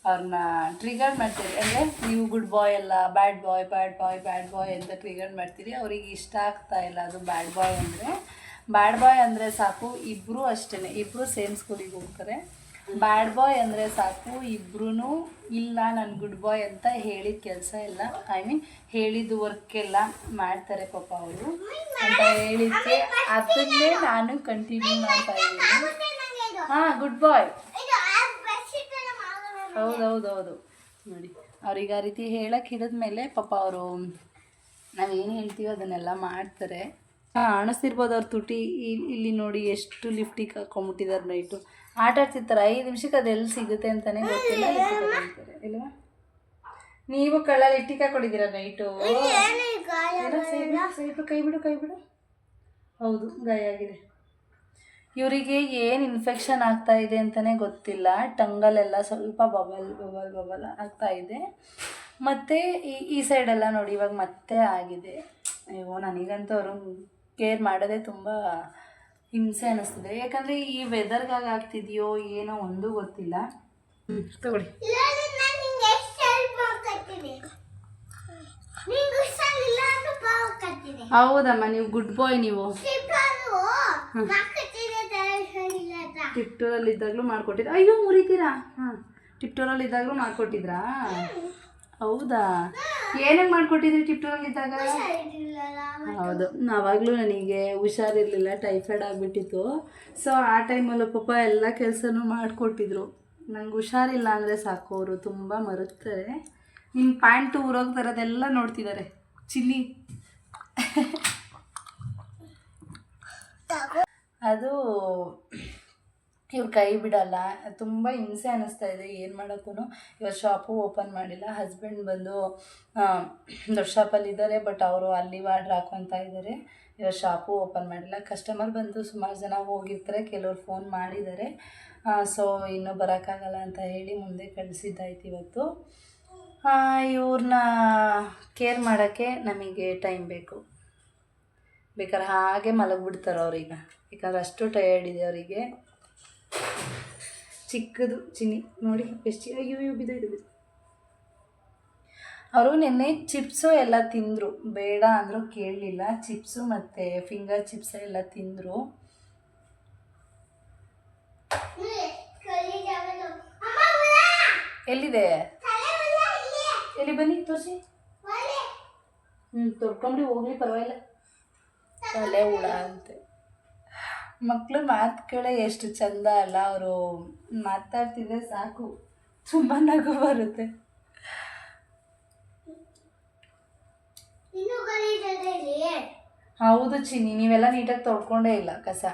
ಅವ್ರನ್ನ ಟ್ರಿಗರ್ ಮಾಡ್ತೀರಿ. ಅಂದರೆ ನೀವು ಗುಡ್ ಬಾಯ್ ಅಲ್ಲ bad boy bad boy bad boy ಅಂತ ಟ್ರಿಗರ್ ಮಾಡ್ತೀರಿ. ಅವ್ರಿಗೆ ಇಷ್ಟ ಆಗ್ತಾ ಇಲ್ಲ ಅದು ಬ್ಯಾಡ್ ಬಾಯ್ ಅಂದರೆ. ಬ್ಯಾಡ್ ಬಾಯ್ ಅಂದರೆ ಸಾಕು ಇಬ್ಬರೂ ಅಷ್ಟೇ ಇಬ್ಬರು ಸೇಮ್ ಸ್ಕೂಲಿಗೆ ಹೋಗ್ತಾರೆ. ಬ್ಯಾಡ್ ಬಾಯ್ ಅಂದರೆ ಸಾಕು ಇಬ್ಬರೂ ಇಲ್ಲ, ನಾನು ಗುಡ್ ಬಾಯ್ ಅಂತ ಹೇಳಿದ ಕೆಲಸ ಇಲ್ಲ. ಐ ಮೀನ್ ಹೇಳಿದ ವರ್ಕ್ ಎಲ್ಲ ಮಾಡ್ತಾರೆ ಪಾಪ ಅವರು. ಅಂತ ಹೇಳಿದ್ದೆ ಅದನ್ನೇ ನಾನು ಕಂಟಿನ್ಯೂ ಮಾಡ್ತಾ ಇದ್ದೀನಿ. ಹಾಂ ಗುಡ್ ಬಾಯ್ ಇದು ಆ ಬೆಡ್ಶೀಟ್ ಎಲ್ಲ ಮಾಡೋಣ ಹೌದೌದೌದು. ನೋಡಿ ಅವ್ರಿಗೆ ಆ ರೀತಿ ಹೇಳಕ್ಕೆ ಹಿಡಿದ್ಮೇಲೆ ಪಾಪ ಅವರು ನಾವೇನು ಹೇಳ್ತೀವೋ ಅದನ್ನೆಲ್ಲ ಮಾಡ್ತಾರೆ. ಹಾಂ ಅಣಿಸ್ತಿರ್ಬೋದು ಅವ್ರ ತುಟಿ. ಇಲ್- ಇಲ್ಲಿ ನೋಡಿ ಎಷ್ಟು ಲಿಫ್ಟಿಗೆ ಹಾಕೊಂಬಿಟ್ಟಿದ್ದಾರೆ ನೈಟು ಆಟ ಆಡ್ತಿರ್ತಾರೆ. ಐದು ನಿಮಿಷಕ್ಕೆ ಅದೆಲ್ಲಿ ಸಿಗುತ್ತೆ ಅಂತಲೇ ಗೊತ್ತಿಲ್ಲ. ಇಲ್ವಾ? ನೀವು ಕಳ್ಳಲ್ಲಿ ಇಟ್ಟಿಗೆ ಹಾಕೊಂಡಿದ್ದೀರಾ ನೈಟು ಏನು ಕೈ ಬಿಡು ಕೈ ಬಿಡು. ಹೌದು ಗಾಯ ಆಗಿದೆ. ಇವರಿಗೆ ಏನು ಇನ್ಫೆಕ್ಷನ್ ಆಗ್ತಾ ಇದೆ ಅಂತಲೇ ಗೊತ್ತಿಲ್ಲ. ಟಂಗಲೆಲ್ಲ ಸ್ವಲ್ಪ ಬಬಲ್ ಬಬಲ್ ಬಬಲ್ ಆಗ್ತಾ ಇದೆ. ಮತ್ತು ಈ ಈ ಸೈಡೆಲ್ಲ ನೋಡಿ ಇವಾಗ ಮತ್ತೆ ಆಗಿದೆ. ಅಯ್ಯೋ ನನಗಂತೂ ಅವರು ಕೇರ್ ಮಾಡೋದೇ ತುಂಬ ಹಿಂಸೆ ಅನ್ನಿಸ್ತಿದೆ ಯಾಕಂದರೆ ಈ ವೆದರ್ಗಾಗಿ ಆಗ್ತಿದೆಯೋ ಏನೋ ಒಂದು ಗೊತ್ತಿಲ್ಲ. ತಗೊಳ್ಳಿ. ಹೌದಮ್ಮ ನೀವು ಗುಡ್ ಬಾಯ್ ನೀವು ಸಿಬ್ಬರು ಮಕ್ಕಳಿಗೆ ತಲೆ ಹುಷಾರಿಲ್ಲ ಅಂತ ಟಿಪ್ಟೂರಲ್ಲಿ ಇದ್ದಾಗಲೂ ಮಾಡಿಕೊಟ್ಟಿದ್ರಾ ಅಯ್ಯೋ ಮುರಿತೀರಾ? ಹಾಂ ಟಿಪ್ಟೋರಲ್ಲಿ ಇದ್ದಾಗಲೂ ಮಾಡಿಕೊಟ್ಟಿದ್ರಾ? ಹೌದಾ? ಏನೇನು ಮಾಡಿಕೊಟ್ಟಿದ್ರಿ ಟಿಪ್ಟೋರಲ್ಲಿ ಇದ್ದಾಗ ಹೌದು ಆವಾಗಲೂ ನನಗೆ ಹುಷಾರಿರಲಿಲ್ಲ ಟೈಫಾಯ್ಡ್ ಆಗಿಬಿಟ್ಟಿತ್ತು. ಸೊ ಆ ಟೈಮಲ್ಲೂ ಪಾಪ ಎಲ್ಲ ಕೆಲಸನೂ ಮಾಡಿಕೊಟ್ಟಿದ್ರು. ನಂಗೆ ಹುಷಾರಿಲ್ಲ ಅಂದರೆ ಸಾಕು ಅವರು ತುಂಬ ಮರುತ್ತಾರೆ. ನಿಮ್ಮ ಪ್ಯಾಂಟು ಊರೋಗ್ತಾರದೆಲ್ಲ ನೋಡ್ತಿದ್ದಾರೆ ಚಿಲ್ಲಿ. ಅದು ಇವ್ರು ಕೈ ಬಿಡಲ್ಲ. ತುಂಬ ಹಿಂಸೆ ಅನ್ನಿಸ್ತಾ ಇದೆ. ಏನು ಮಾಡೋಕ್ಕೂ ಇವತ್ತು ಶಾಪು ಓಪನ್ ಮಾಡಿಲ್ಲ. ಹಸ್ಬೆಂಡ್ ಬಂದು ದೊಡ್ಡ ಶಾಪಲ್ಲಿದ್ದಾರೆ ಬಟ್ ಅವರು ಅಲ್ಲಿ ವಾರ್ಡ್ರ್ ಹಾಕೊತಾ ಇದ್ದಾರೆ ಇವ್ರ ಶಾಪು ಓಪನ್ ಮಾಡಿಲ್ಲ. ಕಸ್ಟಮರ್ ಬಂದು ಸುಮಾರು ಜನ ಹೋಗಿರ್ತಾರೆ. ಕೆಲವ್ರು ಫೋನ್ ಮಾಡಿದ್ದಾರೆ. ಸೊ ಇನ್ನೂ ಬರೋಕ್ಕಾಗಲ್ಲ ಅಂತ ಹೇಳಿ ಮುಂದೆ ಕಳಿಸಿದ್ದಾಯ್ತು ಇವತ್ತು. ಇವ್ರನ್ನ ಕೇರ್ ಮಾಡೋಕ್ಕೆ ನಮಗೆ ಟೈಮ್ ಬೇಕು. ಬೇಕಾದ್ರೆ ಹಾಗೆ ಮಲಗಿಬಿಡ್ತಾರೆ ಅವ್ರೀಗ ಯಾಕಂದ್ರೆ ಅಷ್ಟು ಟಯರ್ಡ್ ಇದೆ ಅವರಿಗೆ. ಚಿಕ್ಕದು, ಚಿನ್ನಿ. ನೋಡಿ, ಎಷ್ಟು ಅಯ್ಯೋ ಅಯ್ಯೋ ಬಿದ್ದು. ಅವರು ನಿನ್ನೆ ಚಿಪ್ಸು ಎಲ್ಲ ತಿಂದರು. ಬೇಡ ಅಂದರೂ, ಕೇಳಲಿಲ್ಲ. ಚಿಪ್ಸು ಮತ್ತು ಫಿಂಗರ್ ಚಿಪ್ಸ್ ಎಲ್ಲ ತಿಂದರು. ಎಲ್ಲಿದೆ? ಎಲ್ಲಿ ಬನ್ನಿ, ತೋರಿಸಿ. ಹ್ಞೂ ತೊಳ್ಕೊಂಬಿಡಿ ಹೋಗ್ಲಿ, ಪರವಾಗಿಲ್ಲ. ತಲೆ ಹುಳ ಅಂತೆ. ಮಕ್ಕಳು ಮಾತುಗಳೇ ಎಷ್ಟು ಚಂದ ಅಲ್ಲ ಅವರು ಮಾತಾಡ್ತಿದ್ರೆ ಸಾಕು. ತುಂಬ ನಗು ಬರುತ್ತೆ. ಹೌದು ಚಿನ್ನಿ ನೀವೆಲ್ಲ ನೀಟಾಗಿ ತೊಳ್ಕೊಂಡೇ ಇಲ್ಲ ಕಸ.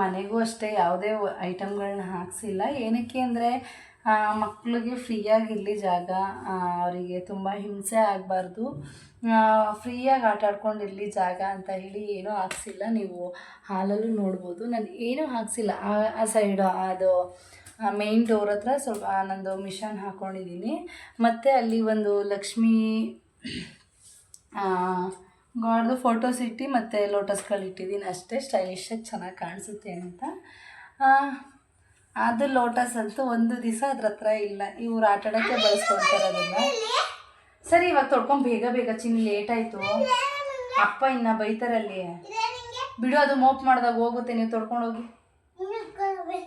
ಮನೆಗೂ ಅಷ್ಟೇ ಯಾವುದೇ ಐಟಮ್ಗಳನ್ನ ಹಾಕ್ಸಿಲ್ಲ. ಏನಕ್ಕೆ ಅಂದರೆ ಮಕ್ಕಳಿಗೆ ಫ್ರೀಯಾಗಿ ಇಲ್ಲಿ ಜಾಗ ಅವರಿಗೆ ತುಂಬ ಹಿಂಸೆ ಆಗಬಾರ್ದು. ಫ್ರೀಯಾಗಿ ಆಟ ಆಡ್ಕೊಂಡಿರಲಿ ಜಾಗ ಅಂತ ಹೇಳಿ ಏನೂ ಹಾಕ್ಸಿಲ್ಲ. ನೀವು ಹಾಲಲ್ಲೂ ನೋಡ್ಬೋದು. ನಾನು ಏನೂ ಹಾಕ್ಸಿಲ್ಲ. ಆ- ಸೈಡು ಅದು ಮೇನ್ ಡೋರ್ ಹತ್ರ ಸ್ವಲ್ಪ ನಂದು ಮಿಷನ್ ಹಾಕ್ಕೊಂಡಿದ್ದೀನಿ ಮತ್ತು ಅಲ್ಲಿ ಒಂದು ಲಕ್ಷ್ಮೀ ಗಾಡ್ದು ಫೋಟೋಸ್ ಇಟ್ಟು ಮತ್ತು ಲೋಟಸ್ಗಳು ಇಟ್ಟಿದ್ದೀನಿ ಅಷ್ಟೇ ಸ್ಟೈಲಿಶಾಗಿ ಚೆನ್ನಾಗಿ ಕಾಣಿಸುತ್ತೆ ಅಂತ. ಅದು ಲೋಟಸ್ ಅಂತೂ ಒಂದು ದಿವಸ ಅದ್ರ ಹತ್ರ ಇಲ್ಲ. ಇವ್ರು ಆಟ ಆಡೋಕ್ಕೆ ಬಳಸ್ಕೊಳ್ತಾರೆ ಅದನ್ನು ಸರಿ ಇವಾಗ ತೊಡ್ಕೊಂಡು ಬೇಗ ಬೇಗ ಚಿನ್ನ ಲೇಟ್ ಆಯಿತು. ಅಪ್ಪ ಇನ್ನ ಬೈತಾರಲ್ಲಿ. ಬಿಡು ಅದು ಮೋಪ್ ಮಾಡಿದಾಗ ಹೋಗುತ್ತೆ ನೀವು ತೊಡ್ಕೊಂಡೋಗಿ ಹೋಗಿ.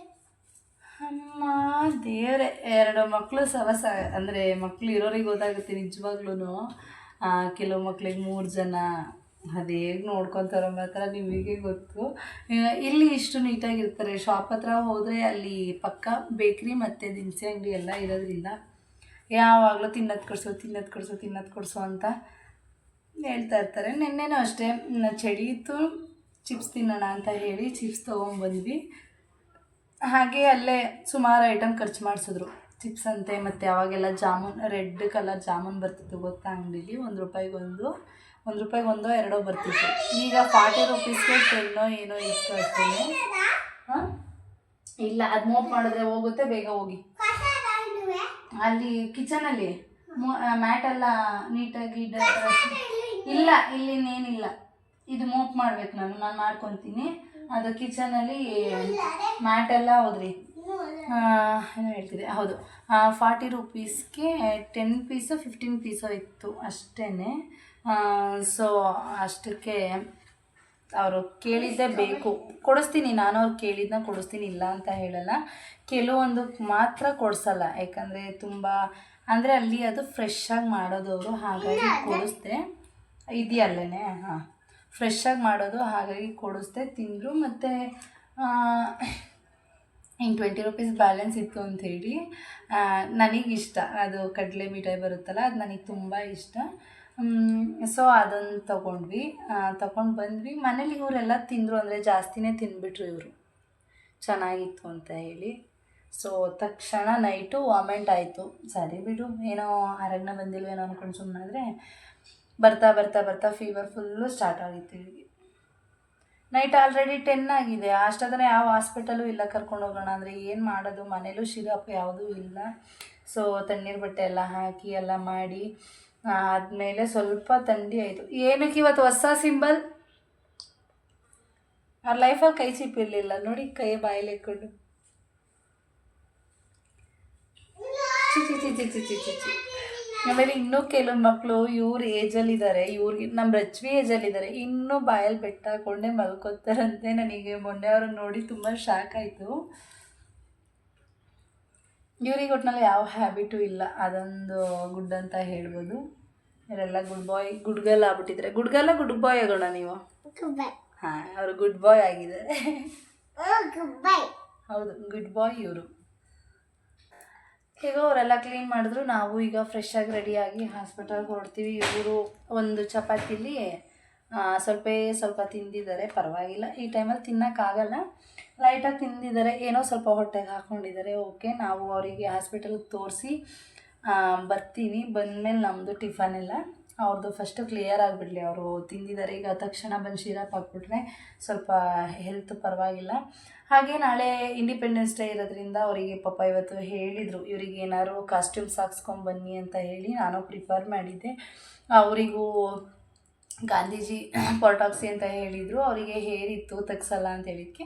ಅಮ್ಮ ದೇವರೇ ಎರಡು ಮಕ್ಕಳು ಸವಸ ಅಂದರೆ ಮಕ್ಕಳು ಇರೋರಿಗೆ ಗೊತ್ತಾಗುತ್ತೆ ನಿಜವಾಗ್ಲೂ ಕೆಲವು ಮಕ್ಳಿಗೆ ಮೂರು ಜನ. ಅದು ಹೇಗೆ ನೋಡ್ಕೊತಾರೋ ಮಾತ್ರ ನಿಮಗೆ ಗೊತ್ತು. ಇಲ್ಲಿ ಇಷ್ಟು ನೀಟಾಗಿರ್ತಾರೆ. ಶಾಪ್ ಹತ್ರ ಹೋದರೆ ಅಲ್ಲಿ ಪಕ್ಕ ಬೇಕ್ರಿ ಮತ್ತು ದಿನಸಿ ಅಂಗಡಿ ಎಲ್ಲ ಇರೋದ್ರಿಂದ ಯಾವಾಗಲೂ ತಿನ್ನೋದು ಕೊಡಿಸು ತಿನ್ನೋದು ಕೊಡಿಸು ತಿನ್ನೋದು ಕೊಡಿಸು ಅಂತ ಹೇಳ್ತಾ ಇರ್ತಾರೆ. ನಿನ್ನೆನೂ ಅಷ್ಟೇ ಚಳಿ ಇತ್ತು ಚಿಪ್ಸ್ ತಿನ್ನೋಣ ಅಂತ ಹೇಳಿ ಚಿಪ್ಸ್ ತೊಗೊಂಬಂದ್ವಿ. ಹಾಗೆ ಅಲ್ಲೇ ಸುಮಾರು ಐಟಮ್ ಖರ್ಚು ಮಾಡಿಸಿದ್ರು. ಚಿಪ್ಸ್ ಅಂತೆ, ಮತ್ತು ಅವಾಗೆಲ್ಲ ಜಾಮೂನ್ ರೆಡ್ ಕಲರ್ ಜಾಮೂನ್ ಬರ್ತಿತ್ತು ಗೊತ್ತಾ ಅಂಗಡೀಲಿ? ಒಂದು ರೂಪಾಯಿಗೊಂದು. ಒಂದು ರೂಪಾಯಿಗೆ ಒಂದೋ ಎರಡೋ ಬರ್ತಿತ್ತು. ಈಗ ಫಾರ್ಟಿ ರುಪೀಸ್ಗೆ ಟೆನ್ನೋ ಏನೋ ಇಷ್ಟು ಅಷ್ಟೇ. ಹಾಂ? ಇಲ್ಲ, ಅದು ಮೋಪ್ ಮಾಡಿದ್ರೆ ಹೋಗುತ್ತೆ, ಬೇಗ ಹೋಗಿ? ಅಲ್ಲಿ ಕಿಚನಲ್ಲಿ ಮ್ಯಾಟ್ ಎಲ್ಲ ನೀಟಾಗಿ ಇಲ್ಲ, ಇಲ್ಲಿ ಏನಿಲ್ಲ ಇದು ಮೋಪ್ ಮಾಡ್ಬೇಕು ನಾನು ನಾನು ಮಾಡ್ಕೊತೀನಿ. ಅದು ಕಿಚನಲ್ಲಿ ಮ್ಯಾಟ್ ಎಲ್ಲ ಹೋದ್ರಿ. ಏನು ಹೇಳ್ತಿದೆ ಹೌದು. ಫಾರ್ಟಿ ರುಪೀಸ್ಗೆ ಟೆನ್ ಪೀಸು ಫಿಫ್ಟೀನ್ ಪೀಸು ಇತ್ತು ಅಷ್ಟೇ ಸೊ ಅಷ್ಟಕ್ಕೆ ಅವರು ಕೇಳಿದ್ದೇ ಬೇಕು. ಕೊಡಿಸ್ತೀನಿ ನಾನು ಅವ್ರು ಕೇಳಿದ್ದನ್ನ ಕೊಡಿಸ್ತೀನಿ, ಇಲ್ಲ ಅಂತ ಹೇಳಲ್ಲ. ಕೆಲವೊಂದು ಮಾತ್ರ ಕೊಡಿಸಲ್ಲ. ಯಾಕಂದರೆ ತುಂಬ, ಅಂದರೆ ಅಲ್ಲಿ ಅದು ಫ್ರೆಶ್ ಆಗಿ ಮಾಡೋದವರು ಹಾಗಾಗಿ ಕೊಡಿಸ್ದೆ. ಇದೆಯಲ್ಲೇ ಹಾಂ. ಫ್ರೆಶ್ ಆಗಿ ಮಾಡೋದು ಹಾಗಾಗಿ ಕೊಡಿಸ್ದೆ, ತಿಂದರು. ಮತ್ತು ಇನ್ನು ಟ್ವೆಂಟಿ ರುಪೀಸ್ ಬ್ಯಾಲೆನ್ಸ್ ಇತ್ತು ಅಂಥೇಳಿ ನನಗಿಷ್ಟ. ಅದು ಕಡಲೆ ಮಿಠಾಯಿ ಬರುತ್ತಲ್ಲ, ಅದು ನನಗೆ ತುಂಬ ಇಷ್ಟ. ಸೊ ಅದನ್ನು ತೊಗೊಂಡ್ವಿ. ತೊಗೊಂಡು ಬಂದ್ವಿ. ಮನೇಲಿ ಇವರೆಲ್ಲ ತಿಂದರು, ಅಂದರೆ ಜಾಸ್ತಿನೇ ತಿಂದ್ಬಿಟ್ರು ಇವರು. ಚೆನ್ನಾಗಿತ್ತು ಅಂತ ಹೇಳಿ. ಸೊ ತಕ್ಷಣ ನೈಟು ವಾಮೆಂಟ್ ಆಯಿತು. ಸರಿ ಬಿಡು, ಏನೋ ಆರೋಗ್ಯ ಬಂದಿಲ್ವೇನೋ ಅಂದ್ಕೊಂಡು ಸುಮ್ಮನಾದರೆ ಬರ್ತಾ ಬರ್ತಾ ಬರ್ತಾ ಫೀವರ್ ಫುಲ್ಲು ಸ್ಟಾರ್ಟ್ ಆಗಿತ್ತು ಇವರಿಗೆ. ನೈಟ್ ಆಲ್ರೆಡಿ ಟೆನ್ ಆಗಿದೆ. ಅಷ್ಟಾದ್ರೆ ಯಾವ ಹಾಸ್ಪಿಟಲು ಇಲ್ಲ ಕರ್ಕೊಂಡು ಹೋಗೋಣ ಅಂದರೆ ಏನು ಮಾಡೋದು? ಮನೇಲೂ ಶಿರಪ್ ಯಾವುದೂ ಇಲ್ಲ. ಸೊ ತಣ್ಣೀರು ಬಟ್ಟೆ ಎಲ್ಲ ಹಾಕಿ, ಎಲ್ಲ ಮಾಡಿ ಆದಮೇಲೆ ಸ್ವಲ್ಪ ತಂಡಿ ಆಯಿತು. ಏನಕ್ಕೆ ಇವತ್ತು ಹೊಸ ಸಿಂಬಲ್? ಅವ್ರ ಲೈಫಲ್ಲಿ ಕೈ ಚಿಪ್ಪಿರಲಿಲ್ಲ. ನೋಡಿ ಕೈ ಬಾಯಲ್ಲಿ ಇಕ್ಕೊಂಡು ಚಿಚಿ ಚಿಚಿ ಚಿಚಿ ಚಿಚಿ ಆಮೇಲೆ ಇನ್ನೂ ಕೆಲವೊಂದು ಮಕ್ಕಳು ಇವ್ರ ಏಜಲ್ಲಿದ್ದಾರೆ ಇವ್ರಿಗೆ ನಮ್ಮ ರಜ್ವಿ ಏಜಲ್ಲಿದ್ದಾರೆ ಇನ್ನೂ ಬಾಯಲ್ಲಿ ಬೆಟ್ಟ ಹಾಕೊಂಡೆ ಮಲ್ಕೋತಾರಂತೆ. ನನಗೆ ಮೊನ್ನೆ ಅವ್ರನ್ನ ನೋಡಿ ತುಂಬ ಶಾಕ್ ಆಯಿತು. ಇವ್ರಿಗೆ ಒಟ್ಟಿನಲ್ಲಿ ಯಾವ ಹ್ಯಾಬಿಟು ಇಲ್ಲ. ಅದೊಂದು ಗುಡ್ ಅಂತ ಹೇಳ್ಬೋದು. ಇವರೆಲ್ಲ ಗುಡ್ ಬಾಯ್ ಗುಡ್ ಗರ್ಲ್ ಆಗ್ಬಿಟ್ಟಿದ್ರೆ. ಗುಡ್ ಗರ್ಲ ಗುಡ್ ಬಾಯ್ ಆಗೋಣ ನೀವು. ಹಾಂ ಅವರು ಗುಡ್ ಬಾಯ್ ಆಗಿದ್ದಾರೆ. ಹೌದು ಗುಡ್ ಬಾಯ್ ಇವರು. ಹೇಗೋ ಅವರೆಲ್ಲ ಕ್ಲೀನ್ ಮಾಡಿದ್ರು. ನಾವು ಈಗ ಫ್ರೆಶ್ ಆಗಿ ರೆಡಿಯಾಗಿ ಹಾಸ್ಪಿಟಲ್ಗೆ ಹೊರಡ್ತೀವಿ. ಇವರು ಒಂದು ಚಪಾತಿಲಿ ಸ್ವಲ್ಪ ಸ್ವಲ್ಪ ತಿಂದಿದ್ದಾರೆ. ಪರವಾಗಿಲ್ಲ. ಈ ಟೈಮಲ್ಲಿ ತಿನ್ನೋಕ್ಕಾಗಲ್ಲ. ಲೈಟಾಗಿ ತಿಂದಿದ್ದಾರೆ. ಏನೋ ಸ್ವಲ್ಪ ಹೊಟ್ಟೆಗೆ ಹಾಕ್ಕೊಂಡಿದ್ದಾರೆ ಓಕೆ ನಾವು ಅವರಿಗೆ ಹಾಸ್ಪಿಟಲ್ಗೆ ತೋರಿಸಿ ಬರ್ತೀವಿ. ಬಂದಮೇಲೆ ನಮ್ಮದು ಟಿಫನ್ ಎಲ್ಲ. ಅವ್ರದ್ದು ಫಸ್ಟು ಕ್ಲಿಯರ್ ಆಗಿಬಿಡ್ಲಿ. ಅವರು ತಿಂದಿದ್ದಾರೆ. ಈಗ ತಕ್ಷಣ ಬಂದು ಶಿರಾಪ್ ಹಾಕ್ಬಿಟ್ರೆ ಸ್ವಲ್ಪ ಹೆಲ್ತ್ ಪರವಾಗಿಲ್ಲ. ಹಾಗೆ ನಾಳೆ ಇಂಡಿಪೆಂಡೆನ್ಸ್ ಡೇ ಇರೋದ್ರಿಂದ ಅವರಿಗೆ ಪಾಪ ಇವತ್ತು ಹೇಳಿದರು. ಇವರಿಗೆ ಏನಾದ್ರು ಕಾಸ್ಟ್ಯೂಮ್ಸ್ ಹಾಕ್ಸ್ಕೊಂಬನ್ನಿ ಅಂತ ಹೇಳಿ ನಾನು ಪ್ರಿಫರ್ ಮಾಡಿದ್ದೆ. ಅವರಿಗೂ ಗಾಂಧೀಜಿ ಪೊಟಾಕ್ಸಿ ಅಂತ ಹೇಳಿದರು, ಅವರಿಗೆ ಹೇರ್ ಇತ್ತು, ತೆಗ್ಸಲ್ಲ ಅಂತ ಹೇಳಿದ್ಕೆ.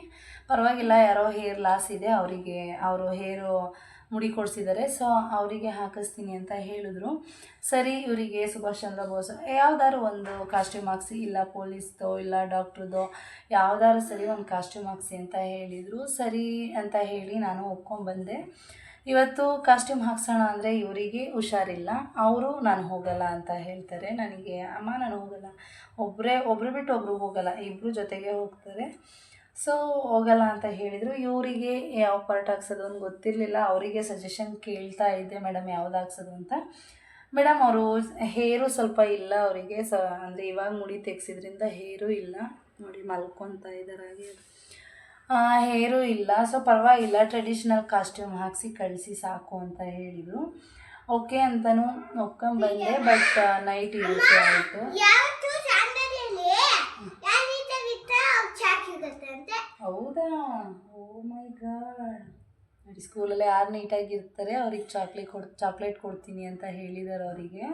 ಪರವಾಗಿಲ್ಲ, ಯಾರೋ ಹೇರ್ ಲಾಸ್ ಇದೆ, ಅವರಿಗೆ, ಅವರು ಹೇರು ಮುಡಿ ಕೊಡಿಸಿದ್ದಾರೆ ಸೊ ಅವರಿಗೆ ಹಾಕಿಸ್ತೀನಿ ಅಂತ ಹೇಳಿದ್ರು. ಸರಿ, ಇವರಿಗೆ ಸುಭಾಷ್ ಚಂದ್ರ ಬೋಸ್, ಯಾವ್ದಾದ್ರು ಒಂದು ಕಾಸ್ಟ್ಯೂಮ್ ಹಾಕ್ಸಿ, ಇಲ್ಲ ಪೊಲೀಸ್ದೋ, ಇಲ್ಲ ಡಾಕ್ಟ್ರದೋ ಯಾವ್ದಾದ್ರು ಸರಿ ಒಂದು ಕಾಸ್ಟ್ಯೂಮ್ ಹಾಕ್ಸಿ ಅಂತ ಹೇಳಿದರು. ಸರಿ ಅಂತ ಹೇಳಿ ನಾನು ಒಪ್ಕೊಂಡ್ಬಂದೆ. ಇವತ್ತು ಕಾಸ್ಟ್ಯೂಮ್ ಹಾಕ್ಸೋಣ ಅಂದರೆ ಇವರಿಗೆ ಹುಷಾರಿಲ್ಲ. ಅವರು, ನಾನು ಹೋಗಲ್ಲ ಅಂತ ಹೇಳ್ತಾರೆ. ನನಗೆ, ಅಮ್ಮ, ನಾನು ಹೋಗಲ್ಲ. ಒಬ್ಬರೇ ಒಬ್ಬರು ಬಿಟ್ಟು ಒಬ್ಬರು ಹೋಗಲ್ಲ. ಇಬ್ಬರು ಜೊತೆಗೆ ಹೋಗ್ತಾರೆ. ಸೊ ಹೋಗಲ್ಲ ಅಂತ ಹೇಳಿದರು. ಇವರಿಗೆ ಯಾವ ಪಾರ್ಟ್ ಹಾಕ್ಸೋದು ಅಂತ ಗೊತ್ತಿರಲಿಲ್ಲ. ಅವರಿಗೆ ಸಜೆಷನ್ ಕೇಳ್ತಾ ಇದ್ದೆ, ಮೇಡಮ್, ಯಾವ್ದು ಹಾಕ್ಸೋದು ಅಂತ. ಮೇಡಮ್, ಅವರು ಹೇರು ಸ್ವಲ್ಪ ಇಲ್ಲ ಅವರಿಗೆ. ಸ, ಅಂದರೆ ಇವಾಗ ಮುಡಿ ತೆಗ್ಸಿದ್ರಿಂದ ಹೇರು ಇಲ್ಲ. ನೋಡಿ, ಮಲ್ಕೊತಾ ಇದ್ದಾರೆ ಹೇರು ಇಲ್ಲ. ಸೊ ಪರವಾಗಿಲ್ಲ. ಟ್ರೆಡಿಷ್ನಲ್ ಕಾಸ್ಟ್ಯೂಮ್ ಹಾಕಿಸಿ ಕಳಿಸಿ ಸಾಕು ಅಂತ ಹೇಳಿದರು. ಓಕೆ ಅಂತಲೂ ಒಪ್ಕೊಂಡ್ಬಂದೆ ಬಟ್ ನೈಟ್ ಇರುತ್ತೆ ಆಯಿತು. ಹೌದಾ? ಓ ಮೈ ಗಾಡ್ ನೋಡಿ ಸ್ಕೂಲಲ್ಲಿ ಯಾರು ನೀಟಾಗಿ ಇರ್ತಾರೆ ಅವ್ರಿಗೆ ಚಾಕ್ಲೇಟ್ ಕೊಡ್ ಚಾಕ್ಲೇಟ್ ಕೊಡ್ತೀನಿ ಅಂತ ಹೇಳಿದ್ದಾರೆ ಅವರಿಗೆ.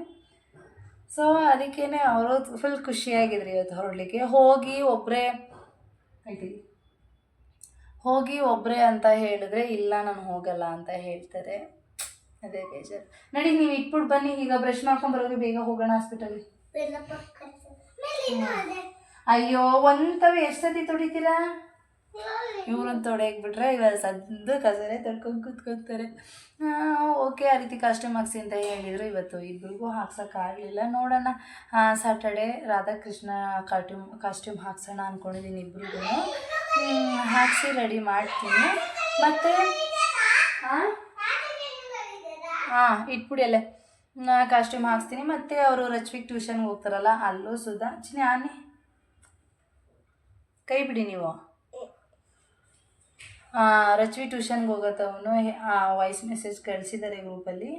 ಸೊ ಅದಕ್ಕೇ ಅವರು ಫುಲ್ ಖುಷಿಯಾಗಿದ್ರು ಇವತ್ತು ಹೊರಡಲಿಕ್ಕೆ. ಹೋಗಿ ಒಬ್ಬರೇ ಆಯ್ತು ಹೋಗಿ ಒಬ್ಬರೇ ಅಂತ ಹೇಳಿದ್ರೆ ಇಲ್ಲ ನಾನು ಹೋಗಲ್ಲ ಅಂತ ಹೇಳ್ತಾರೆ. ಅದೇ ಬೇಜಾರು. ನಡಿ ನೀವು ಇಟ್ಬಿಟ್ಟು ಬನ್ನಿ ಈಗ ಬ್ರಷ್ ಮಾಡ್ಕೊಂಡು ಬರೋದು ಬೇಗ ಹೋಗೋಣ ಹಾಸ್ಪಿಟಲ್ಗೆ ಅಯ್ಯೋ ಒಂತವೆ ಎಷ್ಟು ಸತಿ ತೊಡಿತೀರಾ ಇವ್ರನ್ನ ತೊಡೆಯಾಕ್ಬಿಟ್ರೆ ಇವಾಗ ಸದ್ದು ಕಸರೆ ತಡ್ಕೊಂಡು ಕೂತ್ಕೊತಾರೆ ಓಕೆ, ಆ ರೀತಿ ಕಾಸ್ಟ್ಯೂಮ್ ಹಾಕ್ಸಿ ಅಂತ ಹೇಳಿದರು. ಇವತ್ತು ಇಬ್ರಿಗೂ ಹಾಕ್ಸೋಕ್ಕಾಗಲಿಲ್ಲ ನೋಡೋಣ ಸಾಟರ್ಡೆ ರಾಧಾಕೃಷ್ಣ ಕಾಸ್ಟ್ಯೂಮ್ ಕಾಸ್ಟ್ಯೂಮ್ ಹಾಕ್ಸೋಣ ಅಂದ್ಕೊಂಡಿದ್ದೀನಿ ಇಬ್ರಿಗೂ. ಹಾಕ್ಸಿ ರೆಡಿ ಮಾಡ್ತೀನಿ. ಮತ್ತು ಹಾಂ ಹಾಂ ಇಟ್ಬಿಡಿ ಅಲ್ಲೇ ಕಾಸ್ಟ್ಯೂಮ್ ಹಾಕ್ಸ್ತೀನಿ. ಮತ್ತು ಅವರು ರಚ್ವಿಕ್ ಟ್ಯೂಷನ್ಗೆ ಹೋಗ್ತಾರಲ್ಲ, ಅಲ್ಲೂ ಸುಧಾ. ಚಿನ್ನಿ, ಆನೆ, ಕೈ ಬಿಡಿ ನೀವು. ರಚ್ವಿ ಟ್ಯೂಷನ್ಗೆ ಆ ವಾಯ್ಸ್ ಮೆಸೇಜ್ ಕಳಿಸಿದ್ದಾರೆ ಗ್ರೂಪಲ್ಲಿ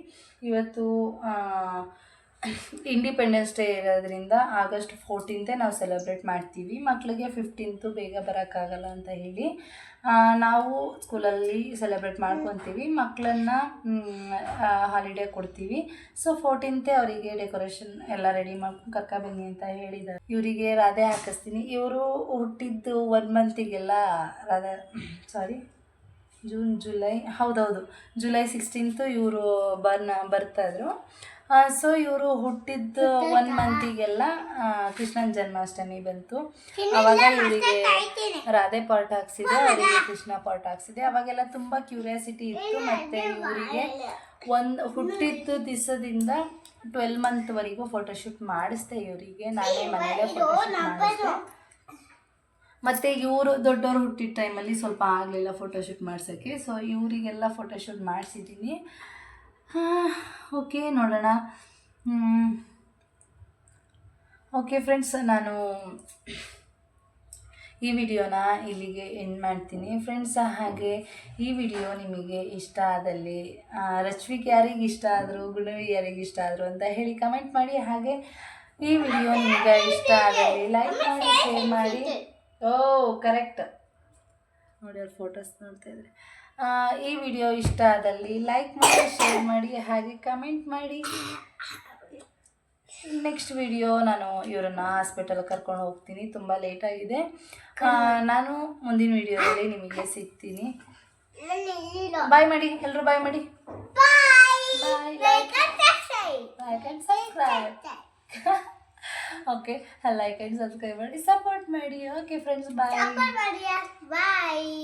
ಇವತ್ತು ಇಂಡಿಪೆಂಡೆನ್ಸ್ ಡೇ ಇರೋದ್ರಿಂದ ಆಗಸ್ಟ್ ಫೋರ್ಟೀನ್ತೆ ನಾವು ಸೆಲೆಬ್ರೇಟ್ ಮಾಡ್ತೀವಿ. ಮಕ್ಕಳಿಗೆ ಫಿಫ್ಟೀನ್ತು ಬೇಗ ಬರೋಕ್ಕಾಗಲ್ಲ ಅಂತ ಹೇಳಿ ನಾವು ಸ್ಕೂಲಲ್ಲಿ ಸೆಲೆಬ್ರೇಟ್ ಮಾಡ್ಕೊತೀವಿ. ಮಕ್ಕಳನ್ನ ಹಾಲಿಡೇ ಕೊಡ್ತೀವಿ. ಸೊ ಫೋರ್ಟೀನ್ತೆ ಅವರಿಗೆ ಡೆಕೋರೇಷನ್ ಎಲ್ಲ ರೆಡಿ ಮಾಡ್ಕೊಂಡು ಕರ್ಕೊಬನ್ನಿ ಅಂತ ಹೇಳಿದ್ದಾರೆ. ಇವರಿಗೆ ರಾಧೆ ಹಾಕಿಸ್ತೀನಿ. ಇವರು ಹುಟ್ಟಿದ್ದು ಒನ್ ಮಂತಿಗೆಲ್ಲ ರಾಧಾ ಸಾರಿ ಜೂನ್ ಜುಲೈ ಹೌದೌದು. ಜುಲೈ ಸಿಕ್ಸ್ಟೀನ್ತು ಇವರು ಬರ್ನ ಬರ್ತಾಯಿದ್ರು ಸೊ ಇವರು ಹುಟ್ಟಿದ್ದ ಒನ್ ಮಂತಿಗೆಲ್ಲ ಕೃಷ್ಣನ ಜನ್ಮಾಷ್ಟಮಿ ಬಂತು. ಅವಾಗ ಇವರಿಗೆ ರಾಧೆ ಪಾರ್ಟ್ ಹಾಕ್ಸಿದೆ ಅವರಿಗೆ ಕೃಷ್ಣ ಪಾರ್ಟ್ ಹಾಕ್ಸಿದೆ. ಅವಾಗೆಲ್ಲ ತುಂಬ ಕ್ಯೂರಿಯಾಸಿಟಿ ಇತ್ತು. ಮತ್ತು ಇವರಿಗೆ ಒಂದು ಹುಟ್ಟಿದ್ದ ದಿವಸದಿಂದ ಟ್ವೆಲ್ ಮಂತ್ವರೆಗೂ ಫೋಟೋಶೂಟ್ ಮಾಡಿಸ್ದೆ ಇವರಿಗೆ. ನಾನೇ ಮನೆಯಲ್ಲೇ ಫೋಟೋಶೂಟ್ ಮಾಡಿಸ್ದೆ. ಮತ್ತು ಇವರು ದೊಡ್ಡವರು ಹುಟ್ಟಿದ ಟೈಮಲ್ಲಿ ಸ್ವಲ್ಪ ಆಗಲಿಲ್ಲ ಫೋಟೋಶೂಟ್ ಮಾಡ್ಸೋಕ್ಕೆ. ಸೊ ಇವರಿಗೆಲ್ಲ ಫೋಟೋಶೂಟ್ ಮಾಡಿಸಿದ್ದೀನಿ. ಓಕೆ ನೋಡೋಣ. ಓಕೆ ಫ್ರೆಂಡ್ಸ್ ನಾನು ಈ ವಿಡಿಯೋನ ಇಲ್ಲಿಗೆ ಎಂಡ್ ಮಾಡ್ತೀನಿ. ಫ್ರೆಂಡ್ಸ್ ಹಾಗೆ ಈ ವಿಡಿಯೋ ನಿಮಗೆ ಇಷ್ಟ ಆದಲ್ಲಿ ರಚ್ವಿಕ್ ಯಾರಿಗೆ ಇಷ್ಟ ಆದರು ಗುಣವಿ ಯಾರಿಗೆ ಇಷ್ಟ ಆದರು ಅಂತ ಹೇಳಿ ಕಮೆಂಟ್ ಮಾಡಿ. ಹಾಗೆ ಈ ವಿಡಿಯೋ ನಿಮಗೆ ಇಷ್ಟ ಆದಲ್ಲಿ ಲೈಕ್ ಮಾಡಿ ಶೇರ್ ಮಾಡಿ. ಓ ಕರೆಕ್ಟ್ ನೋಡಿ ಅವ್ರ ಫೋಟೋಸ್ ನೋಡ್ತಾ ಇದ್ರೆ ಆ, ಈ ವಿಡಿಯೋ ಇಷ್ಟ ಆದಲ್ಲಿ ಲೈಕ್ ಮಾಡಿ ಶೇರ್ ಮಾಡಿ, ಹಾಗೆ ಕಮೆಂಟ್ ಮಾಡಿ. ನೆಕ್ಸ್ಟ್ ವಿಡಿಯೋ ನಾನು ಇವರನ್ನು ಹಾಸ್ಪಿಟಲ್ ಕರ್ಕೊಂಡು ಹೋಗ್ತೀನಿ. ತುಂಬ ಲೇಟಾಗಿದೆ ನಾನು ಮುಂದಿನ ವಿಡಿಯೋದಲ್ಲಿ ನಿಮಗೆ ಸಿಗ್ತೀನಿ. ಬಾಯ್ ಮಾಡಿ ಎಲ್ಲರೂ ಬಾಯ್ ಮಾಡಿ. ಓಕೆ ಲೈಕ್ ಆ್ಯಂಡ್ ಸಬ್ಸ್ಕ್ರೈಬ್ ಮಾಡಿ ಸಪೋರ್ಟ್ ಮಾಡಿ. Okay friends bye bye